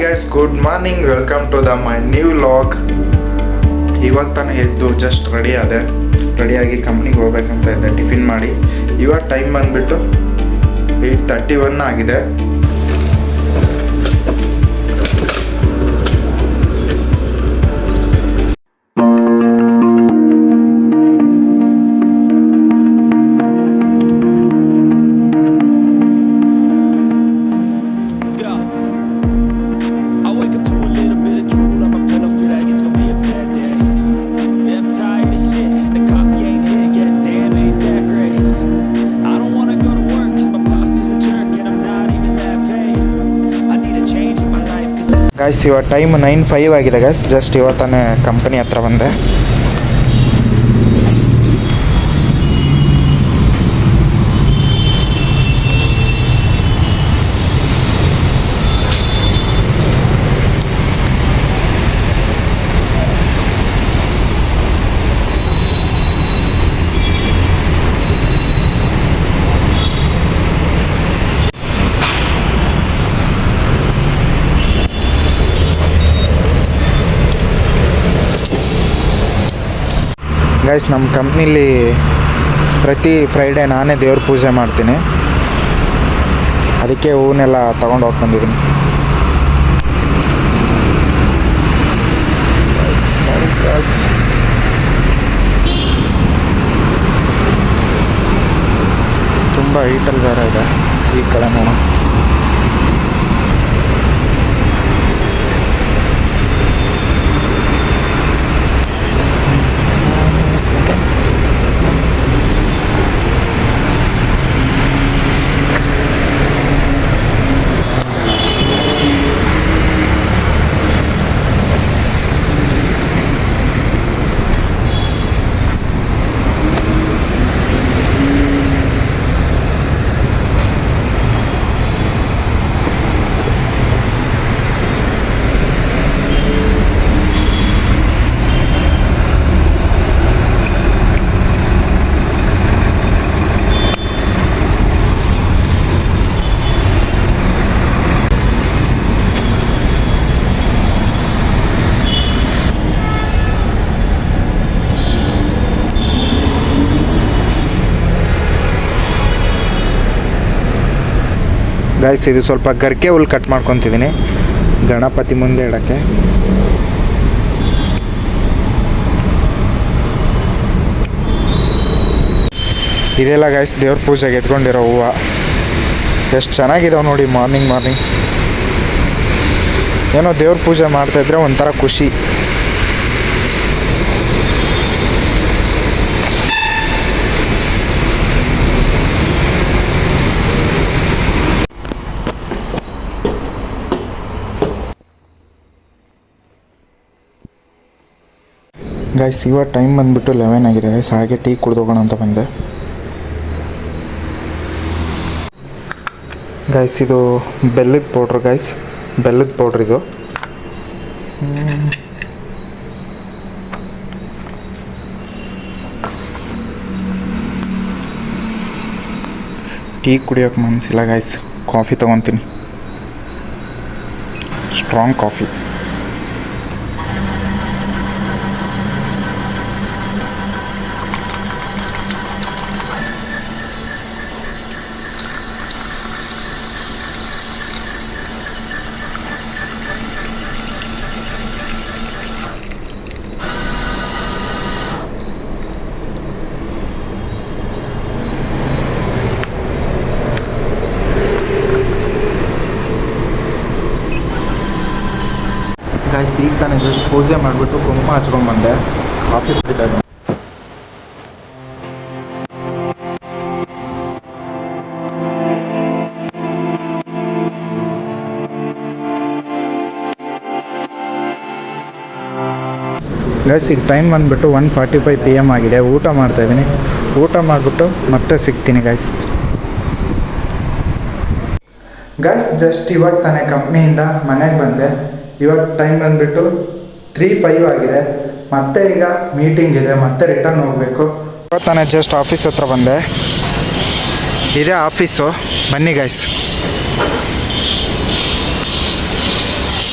Guys good morning welcome to the my new log ಇವಾಗ ತಾನೇ ಎದ್ದು ಜಸ್ಟ್ ರೆಡಿ ಆದೆ. ರೆಡಿಯಾಗಿ ಕಂಪ್ನಿಗೆ ಹೋಗ್ಬೇಕಂತ ಇದ್ದೆ. ಟಿಫಿನ್ ಮಾಡಿ. ಇವಾಗ ಟೈಮ್ ಬಂದುಬಿಟ್ಟು ಏಯ್ಟ್ ತರ್ಟಿ ಒನ್ ಆಗಿದೆ. ಗಾಯ್ಸ್ ಇವಾಗ ಟೈಮ್ ನೈನ್ ಫೈವ್ ಆಗಿದೆ ಗಾಯ್ಸ್ ಜಸ್ಟ್ ಇವತ್ತಾನೆ ಕಂಪನಿ ಹತ್ರ ಬಂದೆ. ಗೈಸ್ ನಮ್ಮ ಕಂಪ್ನಿಲಿ ಪ್ರತಿ ಫ್ರೈಡೇ ನಾನೇ ದೇವ್ರ ಪೂಜೆ ಮಾಡ್ತೀನಿ. ಅದಕ್ಕೆ ಹೂವನ್ನೆಲ್ಲ ತೊಗೊಂಡು ಹೋಗಿ ಬಂದಿದ್ದೀನಿ. ತುಂಬ ಹೀಟಲ್ಲಿ ಬೇರೆ ಇದೆ ಈ ಕಡೆ ನೋಡೋಣ ಗಾಯ್ಸ್ ಇದು ಸ್ವಲ್ಪ ಗರ್ಕೆ ಹುಲ್ ಕಟ್ ಮಾಡ್ಕೊತಿದ್ದೀನಿ. ಗಣಪತಿ ಮುಂದೆ ಇಡೋಕ್ಕೆ. ಇದೆಲ್ಲ ಗಾಯ್ಸ್ ದೇವ್ರ ಪೂಜೆಗೆ ಎತ್ಕೊಂಡಿರೋ ಹೂವು. ಎಷ್ಟು ಚೆನ್ನಾಗಿದಾವೆ ನೋಡಿ ಮಾರ್ನಿಂಗ್ ಮಾರ್ನಿಂಗ್ ಏನೋ ದೇವ್ರ ಪೂಜೆ ಮಾಡ್ತಾಯಿದ್ರೆ ಒಂಥರ ಖುಷಿ. ಗೈಸ್ ಇವಾಗ ಟೈಮ್ ಬಂದುಬಿಟ್ಟು ಲೆವೆನ್ ಆಗಿದೆ. ಗೈಸ್ ಹಾಗೆ ಟೀ ಕುಡ್ದೋಗೋಣ ಅಂತ ಬಂದೆ. ಗೈಸ್ ಇದು ಬೆಲ್ಲದ ಪೌಡ್ರ್ ಗೈಸ್ ಬೆಲ್ಲದ ಪೌಡ್ರ್ ಇದು. ಟೀ ಕುಡಿಯೋಕೆ ಮನಸ್ಸಿಲ್ಲ ಗೈಸ್ ಕಾಫಿ ತೊಗೊತೀನಿ. ಸ್ಟ್ರಾಂಗ್ ಕಾಫಿ ಗಾಯ್ಸ್ ಈಗ ತಾನೇ ಜಸ್ಟ್ ಪೂಜೆ ಮಾಡಿಬಿಟ್ಟು ಕುಂಕುಮ ಹಚ್ಕೊಂಡ್ಬಂದೆ ಕಾಫಿ ಕುಡಿದಾಗ ಗೈಸ್ ಈಗ ಟೈಮ್ ಬಂದುಬಿಟ್ಟು one forty five P M ಆಗಿದೆ. ಊಟ ಮಾಡ್ತಾ ಇದ್ದೀನಿ. ಊಟ ಮಾಡಿಬಿಟ್ಟು ಮತ್ತೆ ಸಿಗ್ತೀನಿ ಗೈಸ್ ಗೈಸ್ ಜಸ್ಟ್ ಇವಾಗ ತಾನೇ ಕಂಪ್ನಿಯಿಂದ ಮನೆಗೆ ಬಂದೆ. ಇವಾಗ ಟೈಮ್ ಬಂದುಬಿಟ್ಟು ತ್ರೀ ಫೈವ್ ಆಗಿದೆ. ಮತ್ತೆ ಈಗ ಮೀಟಿಂಗ್ ಇದೆ, ಮತ್ತೆ ರಿಟರ್ನ್ ಹೋಗಬೇಕು. ತಾನೇ ಜಸ್ಟ್ ಆಫೀಸ್ ಹತ್ರ ಬಂದೆ. ಇದೇ ಆಫೀಸು ಬನ್ನಿ ಗೈಸ್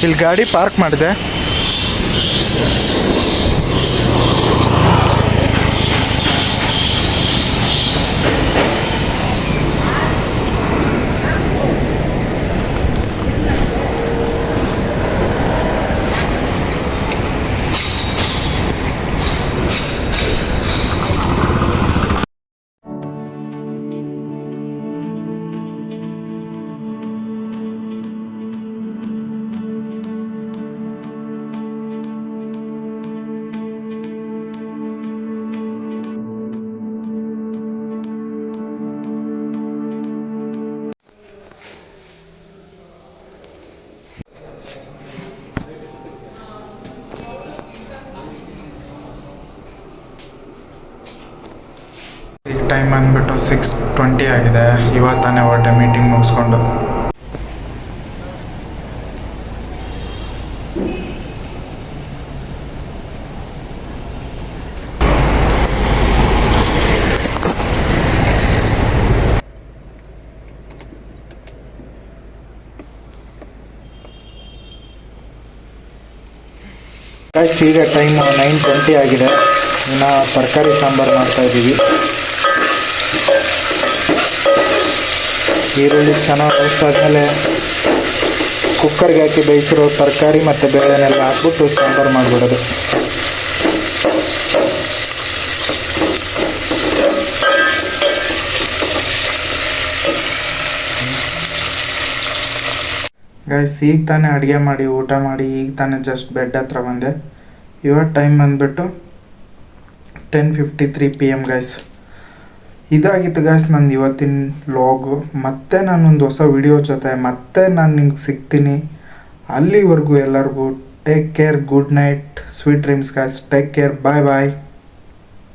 ಇಲ್ಲಿ ಗಾಡಿ ಪಾರ್ಕ್ ಮಾಡಿದೆ. ಟೈಮ್ ಬಂದ್ಬಿಟ್ಟು ಸಿಕ್ಸ್ ಟ್ವೆಂಟಿ ಆಗಿದೆ. ಇವತ್ತಾನೆ ಹೊರಟೆ ಮೀಟಿಂಗ್ ಮುಗಿಸ್ಕೊಂಡು. ಗೈಸ್ ಈಗ ಟೈಮ್ ನೈನ್ ಟ್ವೆಂಟಿ ಆಗಿದೆ. ಇನ್ನು ತರಕಾರಿ ಸಾಂಬಾರು ಮಾಡ್ತಾ ಈರುಳ್ಳಿ ಚೆನ್ನಾಗಿ ರೋಸ್ಟ್ ಆದಮೇಲೆ ಕುಕ್ಕರ್ಗೆ ಹಾಕಿ ಬೇಯಿಸಿರೋ ತರಕಾರಿ ಮತ್ತು ಬೇಳೆನೆಲ್ಲ ಹಾಕ್ಬಿಟ್ಟು ಸಾಂಬಾರು ಮಾಡಿಬಿಡೋದು. ಗೈಸ್ ಈಗ ತಾನೇ ಅಡುಗೆ ಮಾಡಿ, ಊಟ ಮಾಡಿ, ಈಗ ತಾನೇ ಜಸ್ಟ್ ಬೆಡ್ ಹತ್ರ ಬಂದೆ. ಇವಾಗ ಟೈಮ್ ಬಂದುಬಿಟ್ಟು ten fifty three P M guys ಇದಾಗಿತ್ತು ಗಾಯ್ಸ್ ನಂದು ಇವತ್ತಿನ ಲಾಗು ಮತ್ತೆ ನಾನೊಂದು ಹೊಸ ವಿಡಿಯೋ ಜೊತೆ, ಮತ್ತೆ ನಾನು ನಿಮ್ಗೆ ಸಿಗ್ತೀನಿ. ಅಲ್ಲಿವರೆಗೂ ಎಲ್ಲರಿಗೂ take care good night sweet dreams guys take care bye bye